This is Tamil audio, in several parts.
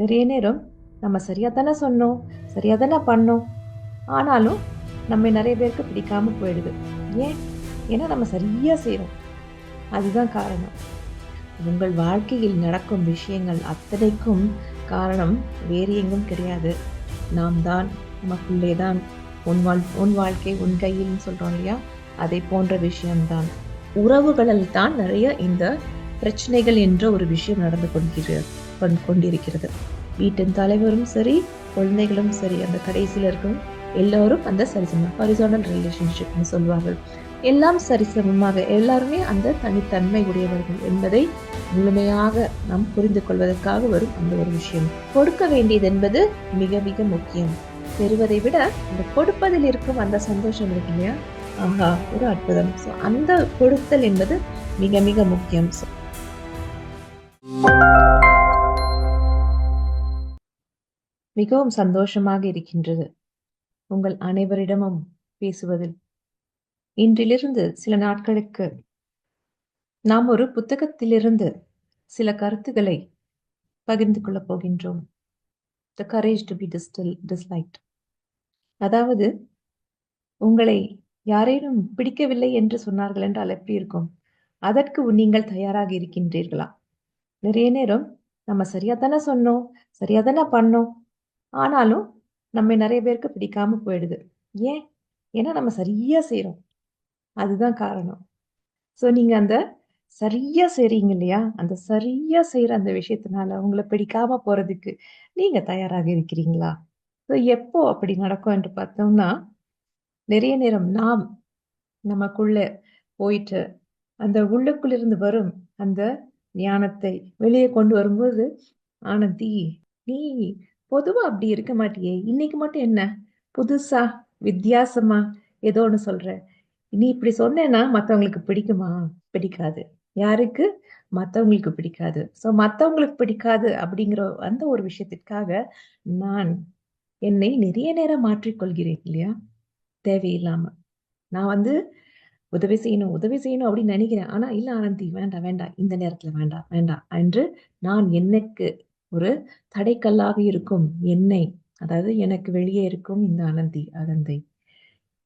நிறைய நேரம் நம்ம சரியாக தானே சொன்னோம் சரியாக தானே பண்ணோம். ஆனாலும் நம்ம நிறைய பேருக்கு பிடிக்காமல் போயிடுது. ஏன்? ஏன்னா நம்ம சரியாக செய்கிறோம் அதுதான் காரணம். உங்கள் வாழ்க்கையில் நடக்கும் விஷயங்கள் அத்தனைக்கும் காரணம் வேறு எங்கும் கிடையாது. நாம் தான் நமக்குள்ளே தான். உன் வாழ் உன் வாழ்க்கை உன் கையில்னு சொல்கிறோம் இல்லையா? அதை போன்ற விஷயம்தான். உறவுகளில் தான் நிறைய இந்த பிரச்சனைகள் என்ற ஒரு விஷயம் நடந்து கொள்கிறது. கொண்- கொண்டிருக்கிறது வீட்டின் தலைவரும் சரி குழந்தைகளும் சரி அந்த கடைசியில் இருக்கும் எல்லோரும் அந்த சரிசமம் ஹரிசானல் ரிலேஷன்ஷிப்னு சொல்வார்கள். எல்லாம் சரிசமமாக எல்லாருமே அந்த தனித்தன்மை உடையவர்கள் என்பதை முழுமையாக நாம் புரிந்து கொள்வதற்காக வரும் அந்த ஒரு விஷயம். கொடுக்க வேண்டியது என்பது மிக மிக முக்கியம். பெறுவதை விட அந்த கொடுப்பதில் இருக்கும் அந்த சந்தோஷம் இருக்கு இல்லையா? ஆஹா ஒரு அற்புதம். ஸோ அந்த கொடுத்தல் என்பது மிக மிக முக்கியம். ஸோ மிகவும் சந்தோஷமாக இருக்கின்றது. உங்கள் அனைவரிடமும் பேசுவதில். இன்றிலிருந்து சில நாட்களுக்கு நாம் ஒரு புத்தகத்திலிருந்து சில கருத்துக்களை பகிர்ந்து கொள்ளப் போகின்றோம். The courage to be distil disliked அதாவது உங்களை யாரேனும் பிடிக்கவில்லை என்று சொன்னார்கள் என்றால் எப்படி இருக்கும்? அதற்கு நீங்கள் தயாராக இருக்கின்றீர்களா? நிறைய நேரம் நம்ம சரியா தானே சொன்னோம் சரியா தானே பண்ணோம் ஆனாலும் நம்ம நிறைய பேருக்கு பிடிக்காம போயிடுது. ஏன்? ஏன்னா நம்ம சரியா செய்கிறோம் அதுதான் காரணம். ஸோ நீங்க அந்த சரியா செய்றீங்க இல்லையா? அந்த சரியா செய்யற அந்த விஷயத்தினால உங்களை பிடிக்காம போறதுக்கு நீங்க தயாராக இருக்கிறீங்களா? ஸோ எப்போ அப்படி நடக்கும் என்று பார்த்தோம்னா நிறைய நேரம் நாம் நமக்குள்ள போயிட்டு அந்த உள்ளுக்குள்ளிருந்து வரும் அந்த ஞானத்தை வெளியே கொண்டு வரும்போது ஆனந்தி நீ பொதுவா அப்படி இருக்க மாட்டியே. இன்னைக்கு மட்டும் என்ன? புதுசா? வித்தியாசமா? ஏதோ ஒன்று சொல்ற. நீ இப்படி சொன்னேன்னா மற்றவங்களுக்கு பிடிக்குமா? பிடிக்காது. யாருக்கு? மற்றவங்களுக்கு பிடிக்காது. ஸோ மற்றவங்களுக்கு பிடிக்காது அப்படிங்கிற அந்த ஒரு விஷயத்திற்காக நான் என்னை நிறைய நேரம் மாற்றிக்கொள்கிறேன் இல்லையா? தேவையில்லாம. நான் வந்து உதவி செய்யணும் உதவி செய்யணும் அப்படின்னு நினைக்கிறேன். ஆனா இல்ல ஆனந்தி வேண்டாம் வேண்டாம். இந்த நேரத்துல வேண்டாம் வேண்டாம் என்று நான் எனக்கு ஒரு தடைக்கல்லாக இருக்கும் என்னை அதாவது எனக்கு வெளியே இருக்கும் இந்த அனந்தி அகந்தை.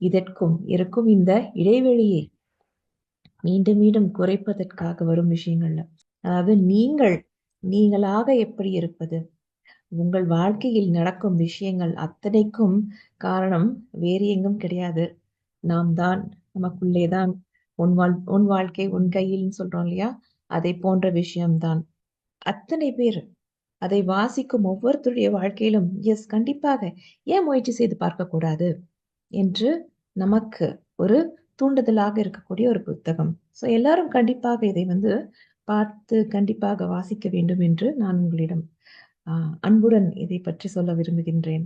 இதற்கும் இருக்கும் இந்த இடைவெளியை மீண்டும் மீண்டும் குறைப்பதற்காக வரும் விஷயங்கள்ல. அதாவது நீங்கள் நீங்களாக எப்படி இருப்பது? உங்கள் வாழ்க்கையில் நடக்கும் விஷயங்கள் அத்தனைக்கும் காரணம் வேறு எங்கும் கிடையாது. நாம் தான் நமக்குள்ளே தான் உன் வாழ் உன் வாழ்க்கை உன் கையில்னு சொல்றோம் இல்லையா? அதை போன்ற விஷயம்தான். அத்தனை பேர் அதை வாசிக்கும் ஒவ்வொருத்தருடைய வாழ்க்கையிலும் எஸ் கண்டிப்பாக ஏன் முயற்சி செய்து பார்க்கக்கூடாது? என்று நமக்கு ஒரு தூண்டுதலாக இருக்கக்கூடிய ஒரு புத்தகம். ஸோ எல்லாரும் கண்டிப்பாக இதை வந்து பார்த்து கண்டிப்பாக வாசிக்க வேண்டும் என்று நான் உங்களிடம் அன்புடன் இதை பற்றி சொல்ல விரும்புகின்றேன்.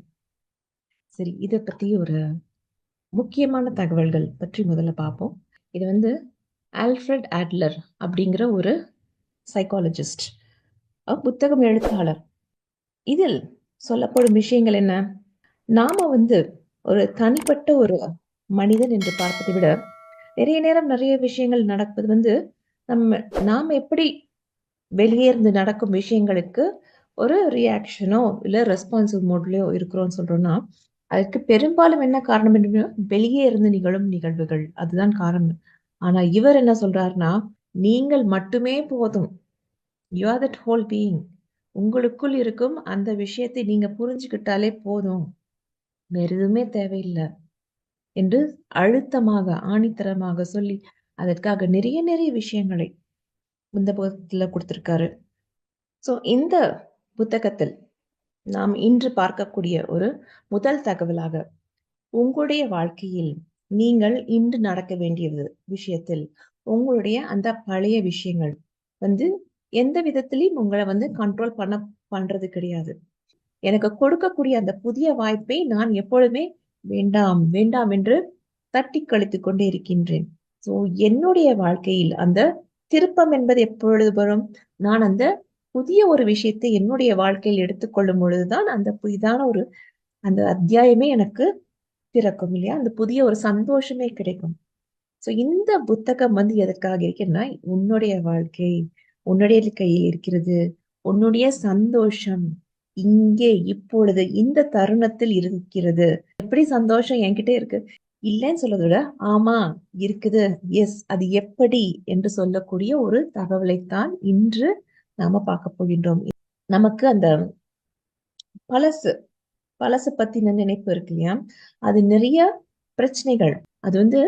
சரி இதை பற்றி ஒரு முக்கியமான தகவல்கள் பற்றி முதல்ல பார்ப்போம். இது வந்து ஆல்ஃப்ரட் ஆட்லர் அப்படிங்கிற ஒரு சைக்காலஜிஸ்ட். புத்தகம் எழுத்தாளர். இதில் சொல்லப்படும் விஷயங்கள் என்ன? நாம வந்து ஒரு தனிப்பட்ட ஒரு மனிதன் என்று பார்ப்பதை விட நிறைய நேரம் நிறைய விஷயங்கள் நடப்பது வந்து நம்ம நாம எப்படி வெளியே இருந்து நடக்கும் விஷயங்களுக்கு ஒரு ரியாக்ஷனோ இல்லை ரெஸ்பான்சிவ் மோட்லேயோ இருக்கிறோம்னு சொல்றோம்னா அதுக்கு பெரும்பாலும் என்ன காரணம் என்று வெளியே இருந்து நிகழும் நிகழ்வுகள். அதுதான் காரணம். ஆனா இவர் என்ன சொல்றாருன்னா நீங்கள் மட்டுமே போதும். You are that whole being உங்களுக்குள் இருக்கும் அந்த விஷயத்தை நீங்க புரிஞ்சுக்கிட்டாலே போதும். வேறு எதுவுமே தேவையில்லை என்று அழுத்தமாக ஆணித்தரமாக சொல்லி அதற்காக நிறைய நிறைய விஷயங்களை இந்த புத்தகத்தில் கொடுத்துருக்காரு. ஸோ இந்த புத்தகத்தில் நாம் இன்று பார்க்கக்கூடிய ஒரு முதல் தகவலாக உங்களுடைய வாழ்க்கையில் நீங்கள் இன்று நடக்க வேண்டியது விஷயத்தில் உங்களுடைய அந்த பழைய விஷயங்கள் வந்து எந்த விதத்திலையும் உங்களை வந்து கண்ட்ரோல் பண்ண பண்றது கிடையாது. எனக்கு கொடுக்கக்கூடிய அந்த புதிய வாய்ப்பை நான் எப்பொழுதுமே வேண்டாம் வேண்டாம் என்று தட்டி கழித்து கொண்டே இருக்கின்றேன். சோ என்னுடைய வாழ்க்கையில் அந்த திருப்பம் என்பது எப்பொழுது வரும்? நான் அந்த புதிய ஒரு விஷயத்தை என்னுடைய வாழ்க்கையில் எடுத்துக்கொள்ளும் பொழுதுதான் அந்த புதிதான ஒரு அந்த அத்தியாயமே எனக்கு பிறக்கும் இல்லையா? அந்த புதிய ஒரு சந்தோஷமே கிடைக்கும். சோ இந்த புத்தகம் வந்து எதற்காக இருக்குன்னா உன்னுடைய வாழ்க்கை உன்னுடைய கையில் இருக்கிறது. உன்னுடைய சந்தோஷம் இங்கே இப்பொழுது இந்த தருணத்தில் இருக்கிறது. எப்படி சந்தோஷம் என்கிட்ட இருக்கு? இல்லைன்னு சொல்றதை விட ஆமா இருக்குது. எஸ் அது எப்படி என்று சொல்லக்கூடிய ஒரு தகவலைத்தான் இன்று நாம பார்க்க போகின்றோம். நமக்கு அந்த பழசு பழசு பத்தின நினைப்பு இருக்கு இல்லையா? அது நிறைய பிரச்சனைகள். அது வந்து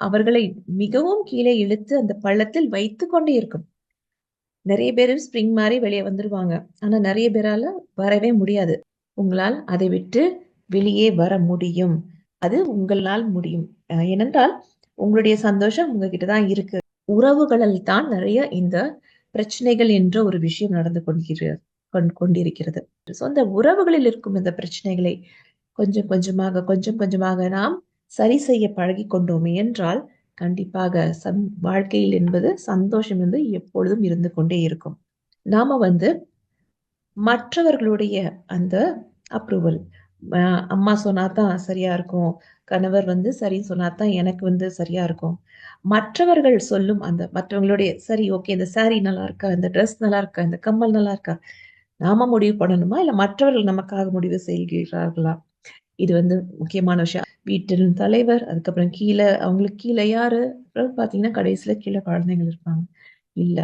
அவர்களை மிகவும் கீழே இழுத்து அந்த பள்ளத்தில் வைத்து கொண்டே இருக்கும். நிறைய பேர் ஸ்ப்ரிங் மாதிரி வெளியே வந்துருவாங்க. ஆனா நிறைய பேரால வரவே முடியாது. உங்களால் அதை விட்டு வெளியே வர முடியும். அது உங்களால் முடியும். ஏனென்றால் உங்களுடைய சந்தோஷம் உங்ககிட்ட தான் இருக்கு. உறவுகளில் தான் நிறைய இந்த பிரச்சனைகள் என்ற ஒரு விஷயம் நடந்து கொண்டிருக்கிறது. ஸோ அந்த உறவுகளில் இருக்கும் இந்த பிரச்சனைகளை கொஞ்சம் கொஞ்சமாக கொஞ்சம் கொஞ்சமாக நாம் சரி செய்ய பழகி கொண்டோமே என்றால் கண்டிப்பாக சந் வாழ்க்கையில் என்பது சந்தோஷம் என்பது எப்பொழுதும் இருந்து கொண்டே இருக்கும். நாம வந்து மற்றவர்களுடைய அந்த அப்ரூவல் அம்மா சொன்னாதான் சரியா இருக்கும். கணவர் வந்து சரி சொன்னாதான் எனக்கு வந்து சரியா இருக்கும். மற்றவர்கள் சொல்லும் அந்த மற்றவங்களுடைய சரி ஓகே இந்த சாரி நல்லா இருக்கா? இந்த ட்ரெஸ் நல்லா இருக்கா? இந்த கம்மல் நல்லா இருக்கா? நாம முடிவு பண்ணணுமா? இல்ல மற்றவர்கள் நமக்காக முடிவு செய்கிறார்களா? இது வந்து முக்கியமான விஷயம். வீட்டின் தலைவர் அதுக்கப்புறம் கீழே அவங்களுக்கு கீழே யாரு? பாத்தீங்கன்னா கடைசியில கீழே குழந்தைகள் இருப்பாங்க. இல்ல.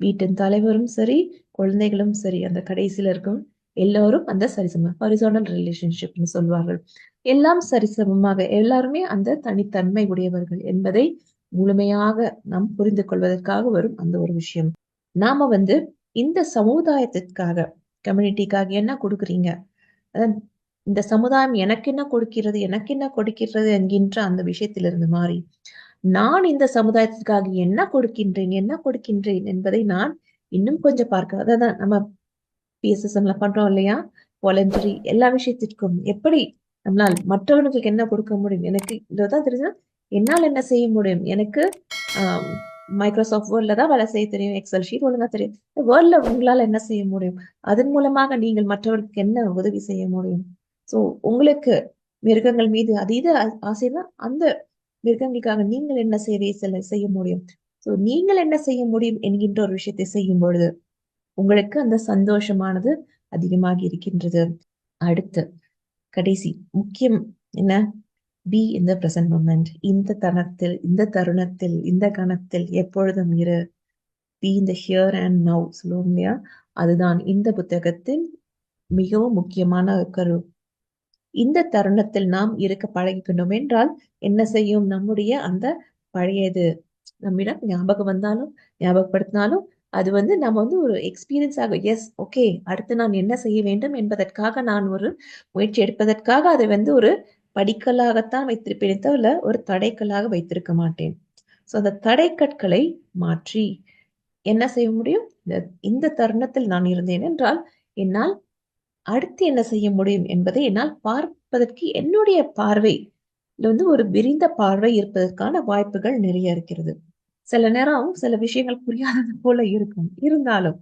வீட்டின் தலைவரும் சரி குழந்தைகளும் சரி. அந்த கடைசியில இருக்கும் எல்லோரும் அந்த சரிசமம் ஹரிசோனல் ரிலேஷன்ஷிப்னு சொல்வார்கள். எல்லாம் சரிசமமாக எல்லாருமே அந்த தனித்தன்மை உடையவர்கள் என்பதை முழுமையாக நாம் புரிந்து கொள்வதற்காக வரும் அந்த ஒரு விஷயம். நாம வந்து இந்த சமுதாயத்திற்காக கம்யூனிட்டிக்காக என்ன கொடுக்குறீங்க? இந்த சமுதாயம் எனக்கு என்ன கொடுக்கிறது எனக்கு என்ன கொடுக்கிறது என்கின்ற அந்த விஷயத்திலிருந்து மாறி நான் இந்த சமுதாயத்திற்காக என்ன கொடுக்கின்றேன் என்ன கொடுக்கின்றேன் என்பதை நான் இன்னும் கொஞ்சம் பார்க்க அதான் நம்ம பிஎஸ்எஸ்எம்ல பண்றோம் இல்லையா? வாலண்டரி எல்லா விஷயத்திற்கும் எப்படி நம்மளால் மற்றவர்களுக்கு என்ன கொடுக்க முடியும் எனக்கு இதுதான் தெரிஞ்சா என்னால் என்ன செய்ய முடியும்? எனக்கு மைக்ரோசாஃப்ட் வேர்ட்ல தான் வேலை செய்ய தெரியும் எக்ஸல் ஷீட் ஒழுங்கா தெரியும். வேர்ல்ட்ல உங்களால் என்ன செய்ய முடியும்? அதன் மூலமாக நீங்கள் மற்றவர்களுக்கு என்ன உதவி செய்ய முடியும்? ஸோ உங்களுக்கு மிருகங்கள் மீது அதீத ஆசைதான் அந்த மிருகங்களுக்காக நீங்கள் என்ன சேவையை செல்ல செய்ய முடியும்? ஸோ நீங்கள் என்ன செய்ய முடியும் என்கின்ற ஒரு விஷயத்தை செய்யும் பொழுது உங்களுக்கு அந்த சந்தோஷமானது அதிகமாக இருக்கின்றது. அடுத்து கடைசி முக்கியம் என்ன? பி இந்த பிரசன்ட் மூமெண்ட் இந்த தனத்தில் இந்த தருணத்தில் இந்த கணத்தில் எப்பொழுதும் இரு. பி இந்த ஹியர் அண்ட் நவ் சொல்லுவோம் இல்லையா? அதுதான் இந்த புத்தகத்தில் மிகவும் முக்கியமான கரு. இந்த தருணத்தில் நாம் இருக்க பழகிக்கணும். என்றால் என்ன செய்யும்? நம்முடைய அந்த பழையது நம்மிடம் ஞாபகம் வந்தாலும் ஞாபகப்படுத்தினாலும் அது வந்து நம்ம வந்து ஒரு எக்ஸ்பீரியன்ஸ் ஆகும் எஸ் ஓகே அடுத்து நான் என்ன செய்ய வேண்டும்? என்பதற்காக நான் ஒரு முயற்சி எடுப்பதற்காக அதை வந்து ஒரு படிக்கலாகத்தான் வைத்திருப்பேன் தவிர ஒரு தடைக்கலாக வைத்திருக்க மாட்டேன். ஸோ அந்த தடைக்கற்களை மாற்றி என்ன செய்ய முடியும்? இந்த தருணத்தில் நான் இருந்தேன் என்றால் என்னால் அடுத்து என்ன செய்ய முடியும் என்பதை என்னால் பார்ப்பதற்கு என்னுடைய பார்வை வந்து ஒரு விரிந்த பார்வை இருப்பதற்கான வாய்ப்புகள் நிறைய இருக்கிறது. சில நேரம் சில விஷயங்கள் புரியாதது போல இருக்கும். இருந்தாலும்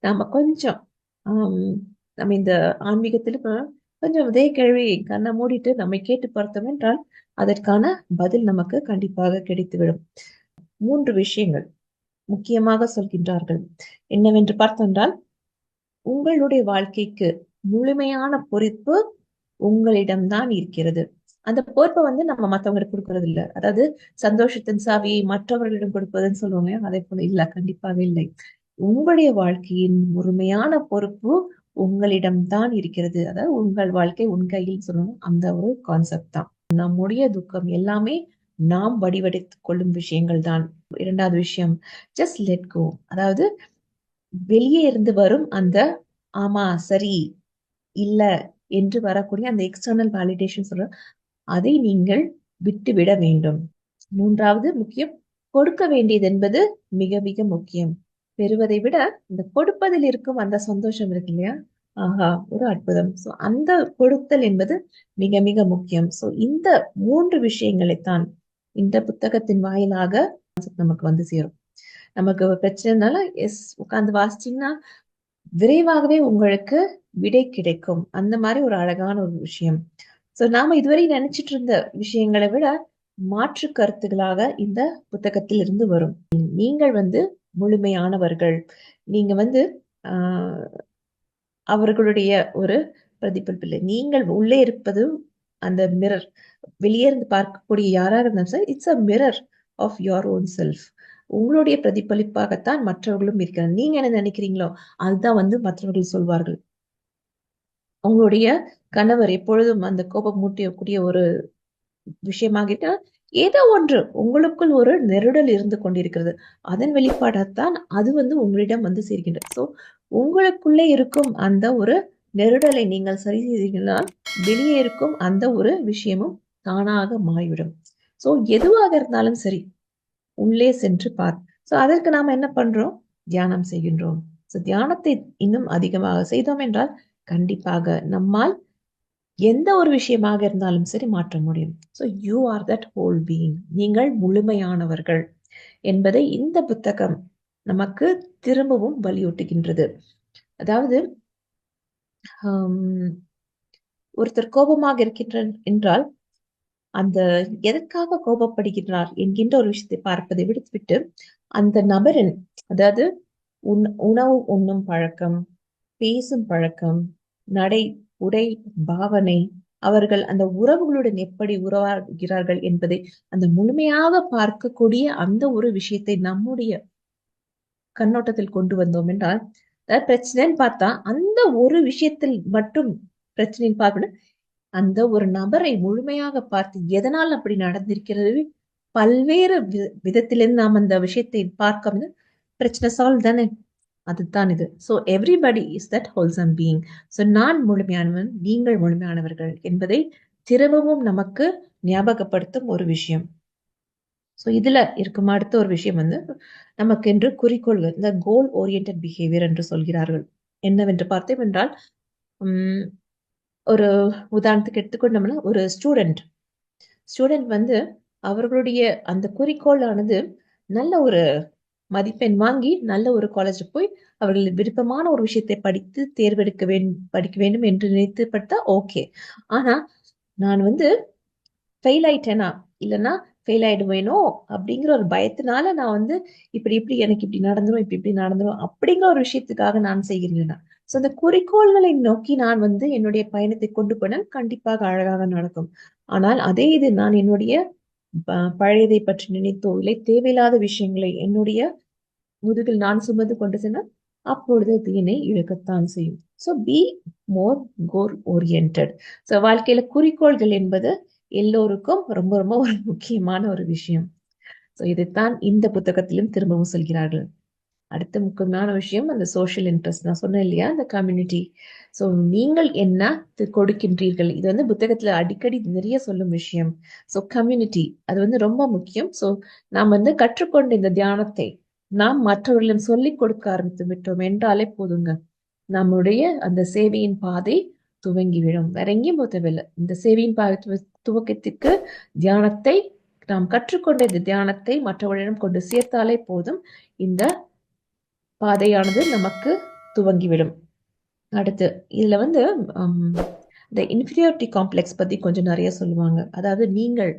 நாம கொஞ்சம் ஆஹ் நம்ம இந்த ஆன்மீகத்தில் கொஞ்சம் இதே கேள்வி கண்ணை மூடிட்டு நம்மை கேட்டு பார்த்தோம் என்றால் அதற்கான பதில் நமக்கு கண்டிப்பாக கிடைத்துவிடும். மூன்று விஷயங்கள் முக்கியமாக சொல்கின்றார்கள். என்னவென்று பார்த்தென்றால் உங்களுடைய வாழ்க்கைக்கு முழுமையான பொறுப்பு உங்களிடம்தான் இருக்கிறது. அந்த பொறுப்பை வந்து நம்ம மற்றவங்களுக்கு கொடுக்கறது இல்ல. அதாவது சந்தோஷத்தின் சாவியை மற்றவர்களிடம் கொடுப்பதுன்னு சொல்லுவாங்க அதே போல இல்ல கண்டிப்பாக இல்லை. உங்களுடைய வாழ்க்கையின் முழுமையான பொறுப்பு உங்களிடம்தான் இருக்கிறது. அதாவது உங்கள் வாழ்க்கை உன் கையில் சொல்லணும் அந்த ஒரு கான்செப்ட் தான். நம்முடைய துக்கம் எல்லாமே நாம் வடிவடைத்துக் கொள்ளும் விஷயங்கள் தான். இரண்டாவது விஷயம் ஜஸ்ட் லெட் கோ அதாவது வெளியே இருந்து வரும் அந்த ஆமா சரி இல்ல என்று வரக்கூடிய அந்த எக்ஸ்டர்னல் வேலிடேஷன் சொல்ற அதை நீங்கள் விட்டுவிட வேண்டும். மூன்றாவது முக்கியம் கொடுக்க வேண்டியது என்பது மிக மிக முக்கியம். பெறுவதை விட இந்த கொடுப்பதில் இருக்கும் அந்த சந்தோஷம் இருக்கு இல்லையா? ஆஹா ஒரு அற்புதம். சோ அந்த கொடுத்தல் என்பது மிக மிக முக்கியம். சோ இந்த மூன்று விஷயங்களைத்தான் இந்த புத்தகத்தின் வாயிலாக நமக்கு வந்து சேரும். நமக்கு பிரச்சனைனால எஸ் உட்காந்து வாசிச்சிங்கன்னா விரைவாகவே உங்களுக்கு விடை கிடைக்கும். அந்த மாதிரி ஒரு அழகான ஒரு விஷயம். சோ நாம இதுவரை நினைச்சிட்டு இருந்த விஷயங்களை விட மாற்று கருத்துகளாக இந்த புத்தகத்தில் இருந்து வரும். நீங்கள் வந்து முழுமையானவர்கள். நீங்க வந்து ஆஹ் அவர்களுடைய ஒரு பிரதிபலிப்பு இல்லை. நீங்கள் உள்ளே இருப்பது அந்த மிரர் வெளியே இருந்து பார்க்கக்கூடிய யாராக இருந்தாலும் sir it's a mirror of your own self உங்களுடைய பிரதிபலிப்பாகத்தான் மற்றவர்களும் இருக்கிறார் நீங்க என்ன நினைக்கிறீங்களோ அதுதான் வந்து மற்றவர்கள் சொல்வார்கள். உங்களுடைய கணவர் எப்பொழுதும் அந்த கோபம் மூட்டியக்கூடிய ஒரு விஷயமாக ஏதோ ஒன்று உங்களுக்குள் ஒரு நெருடல் இருந்து கொண்டிருக்கிறது. அதன் வெளிப்பாடாத்தான் அது வந்து உங்களிடம் வந்து சேர்கின்றது. ஸோ உங்களுக்குள்ளே இருக்கும் அந்த ஒரு நெருடலை நீங்கள் சரி செய்தீங்கன்னா வெளியே இருக்கும் அந்த ஒரு விஷயமும் தானாக மாறிவிடும். ஸோ எதுவாக இருந்தாலும் சரி உள்ளே சென்று பார். ஸோ அதற்கு நாம் என்ன பண்றோம்? தியானம் செய்கின்றோம். ஸோ தியானத்தை இன்னும் அதிகமாக செய்தோம் என்றால் கண்டிப்பாக நம்மால் எந்த ஒரு விஷயமாக இருந்தாலும் சரி மாற்ற முடியும். So you are that whole being நீங்கள் முழுமையானவர்கள் என்பதை இந்த புத்தகம் நமக்கு திரும்பவும் வலியுறுத்துகின்றது. அதாவது ஒருத்தர் கோபமாக இருக்கின்ற என்றால் அந்த எதற்காக கோபப்படுகின்றார் என்கின்ற ஒரு விஷயத்தை பார்ப்பதை விடுத்துவிட்டு அந்த நபரின் அதாவது உண் உணவு உண்ணும் பழக்கம் பேசும் பழக்கம் நடை உடை பாவனை அவர்கள் அந்த உறவுகளுடன் எப்படி உறவாகிறார்கள் என்பதை அந்த முழுமையாக பார்க்கக்கூடிய அந்த ஒரு விஷயத்தை நம்முடைய கண்ணோட்டத்தில் கொண்டு வந்தோம் என்றால் பிரச்சனைன்னு பார்த்தா அந்த ஒரு விஷயத்தில் மட்டும் பிரச்சனைன்னு பார்க்கணும். அந்த ஒரு நபரை முழுமையாக பார்த்து எதனால் அப்படி நடந்திருக்கிறது? பல்வேறு விதத்திலிருந்து நாம் அந்த விஷயத்தை பார்க்க பிரச்சனை சால்வ் தானே? அதுதான் இது. So everybody is that wholesome being so நான் முழுமையானவன் நீங்கள் முழுமையானவர்கள் என்பதை திரும்பவும் நமக்கு ஞாபகப்படுத்தும் ஒரு விஷயம். ஸோ இதுல இருக்கும் அடுத்த ஒரு விஷயம் வந்து நமக்கு என்று குறிக்கோள்கள் இந்த கோல் ஓரியன்ட் பிஹேவியர் என்று சொல்கிறார்கள். என்னவென்று பார்த்தோம் என்றால் ஒரு உதாரணத்துக்கு எடுத்துக்கொண்டோம்னா ஒரு ஸ்டூடெண்ட் ஸ்டூடெண்ட் வந்து அவர்களுடைய அந்த குறிக்கோளானது நல்ல ஒரு மதிப்பெண் வாங்கி நல்ல ஒரு காலேஜ் போய் அவர்கள் விருப்பமான ஒரு விஷயத்தை படித்து தேர்வெடுக்க வேண்டும் படிக்க வேண்டும் என்று நினைத்து பட்டா ஓகே ஆனா நான் வந்து ஃபெயில் ஆயிட்டேனா? இல்லைன்னா ஃபெயில் ஆயிடுவேனோ? அப்படிங்கிற ஒரு பயத்தினால நான் வந்து இப்படி இப்படி எனக்கு இப்படி நடந்துரும் இப்படி இப்படி நடந்துரும் அப்படிங்கிற ஒரு விஷயத்துக்காக நான் செய்கிறேன்? ஸோ அந்த குறிக்கோள்களை நோக்கி நான் வந்து என்னுடைய பயணத்தை கொண்டு போனால் கண்டிப்பாக அழகாக நடக்கும். ஆனால் அதே இது நான் என்னுடைய பழையதை பற்றி நினைத்தோ இல்லை தேவையில்லாத விஷயங்களை என்னுடைய முதுகில் நான் சுமந்து கொண்டு சென்றால் அப்பொழுது தீனை இழக்கத்தான் செய்யும். So be more core oriented so வாழ்க்கையில குறிக்கோள்கள் என்பது எல்லோருக்கும் ரொம்ப ரொம்ப ஒரு முக்கியமான ஒரு விஷயம். ஸோ இதைத்தான் இந்த புத்தகத்திலும் திரும்பவும் சொல்கிறார்கள். அடுத்த முக்கியமான விஷயம் அந்த சோஷியல் இன்ட்ரெஸ்ட் நான் சொன்னேன் இல்லையா அந்த கம்யூனிட்டி ஸோ நீங்கள் என்ன கொடுக்கின்றீர்கள்? இது வந்து புத்தகத்துல அடிக்கடி நிறைய சொல்லும் விஷயம். ஸோ கம்யூனிட்டி அது வந்து ரொம்ப முக்கியம். ஸோ நாம் வந்து கற்றுக்கொண்ட இந்த தியானத்தை நாம் மற்றவர்களிடம் சொல்லிக் கொடுக்க ஆரம்பித்து விட்டோம் என்றாலே போதுங்க. நம்முடைய அந்த சேவையின் பாதை துவங்கிவிடும் வேற எங்கேயும் போத்தவில்லை இந்த சேவையின் பாதை துவக்கத்திற்கு தியானத்தை நாம் கற்றுக்கொண்ட இந்த தியானத்தை மற்றவர்களிடம் கொண்டு சேர்த்தாலே போதும். இந்த பாதையானது நமக்கு துவங்கிவிடும். அடுத்து இதுல வந்து இந்த இன்ஃபீரியாரிட்டி காம்ப்ளெக்ஸ் பத்தி கொஞ்சம் நிறைய சொல்லுவாங்க. அதாவது நீங்கள்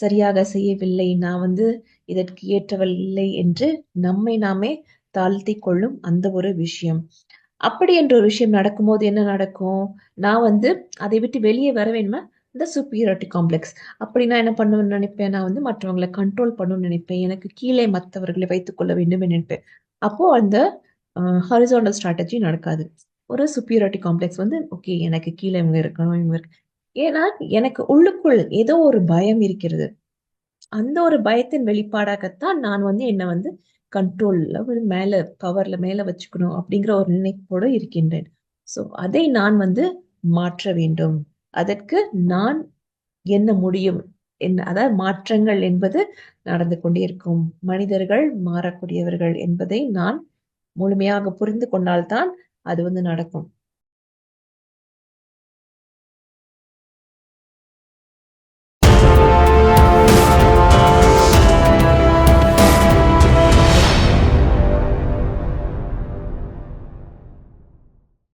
சரியாக செய்யவில்லை நான் வந்து இதற்கு ஏற்றவள் இல்லை என்று நம்மை நாமே தாழ்த்தி கொள்ளும் அந்த ஒரு விஷயம். அப்படி என்ற ஒரு விஷயம் நடக்கும்போது என்ன நடக்கும்? நான் வந்து அதை விட்டு வெளியே வர வேணுமா? இந்த சுப்பீரியாரிட்டி காம்ப்ளெக்ஸ் அப்படி நான் என்ன பண்ணுவேன்னு நினைப்பேன்? நான் வந்து மற்றவங்களை கண்ட்ரோல் பண்ணணும்னு நினைப்பேன். எனக்கு கீழே மற்றவர்களை வைத்துக் கொள்ள வேண்டும் நினைப்பேன். அப்போ அந்த ஹரிசோண்டல் ஸ்ட்ராட்டஜி நடக்காது. ஒரு சுப்பீரியாரிட்டி காம்ப்ளெக்ஸ் வந்து ஓகே எனக்கு கீழே இவங்க இருக்கணும் இவங்க இருக்கு ஏன்னா எனக்கு உள்ளுக்குள் ஏதோ ஒரு பயம் இருக்கிறது. அந்த ஒரு பயத்தின் வெளிப்பாடாகத்தான் நான் வந்து என்னை வந்து கண்ட்ரோல்ல ஒரு மேல பவர்ல மேல வச்சுக்கணும் அப்படிங்கிற ஒரு நினைப்போடு இருக்கின்றேன். ஸோ அதை நான் வந்து மாற்ற வேண்டும். அதற்கு நான் என்ன முடியும்? அதாவது மாற்றங்கள் என்பது நடந்து கொண்டிருக்கும். மனிதர்கள் மாறக்கூடியவர்கள் என்பதை நான் முழுமையாக புரிந்து கொண்டால்தான் அது வந்து நடக்கும்.